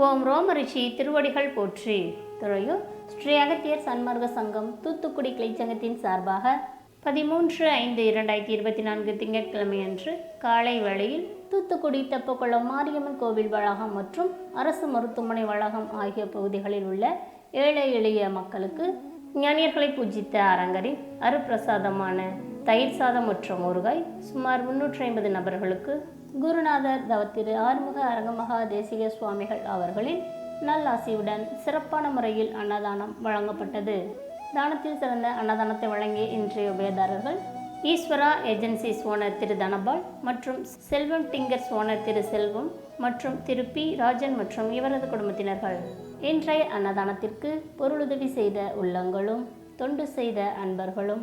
ஓம் ரோமரிஷி திருவடிகள் போற்றி. துறையூர் ஸ்ரீ அகத்தியர் சன்மார்க்க சங்கம் தூத்துக்குடி கிளைச்சங்கத்தின் சார்பாக பதிமூன்று ஐந்து இரண்டாயிரத்தி இருபத்தி நான்கு திங்கட்கிழமையன்று காலை வேளையில் தூத்துக்குடி தெப்பக்குளம் மாரியம்மன் கோவில் வளாகம் மற்றும் அரசு மருத்துவமனை வளாகம் ஆகிய பகுதிகளில் உள்ள ஏழை எளிய மக்களுக்கு ஞானியர்களை பூஜித்த அரங்கரின் அருப்பிரசாதமான தயிர் சாதம் மற்றும் ஊறுகாய். சுமார் முன்னூற்றி ஐம்பது நபர்களுக்கு குருநாதர் தவத்திரு ஆறுமுக அரங்கமகா தேசிக சுவாமிகள் அவர்களின் நல்லாசியுடன் சிறப்பான முறையில் அன்னதானம் வழங்கப்பட்டது. தானத்தில் சிறந்த அன்னதானத்தை வழங்கிய இன்றைய உபயதாரர்கள் ஈஸ்வரா ஏஜென்சிஸ் ஓனர் திரு தனபால் மற்றும் செல்வம் டிங்கர்ஸ் ஓனர் திரு செல்வம் மற்றும் திரு பி ராஜன் மற்றும் இவரது குடும்பத்தினர்கள் இன்றைய அன்னதானத்திற்கு பொருளுதவி செய்த உள்ளங்களும் தொண்டு செய்த அன்பர்களும்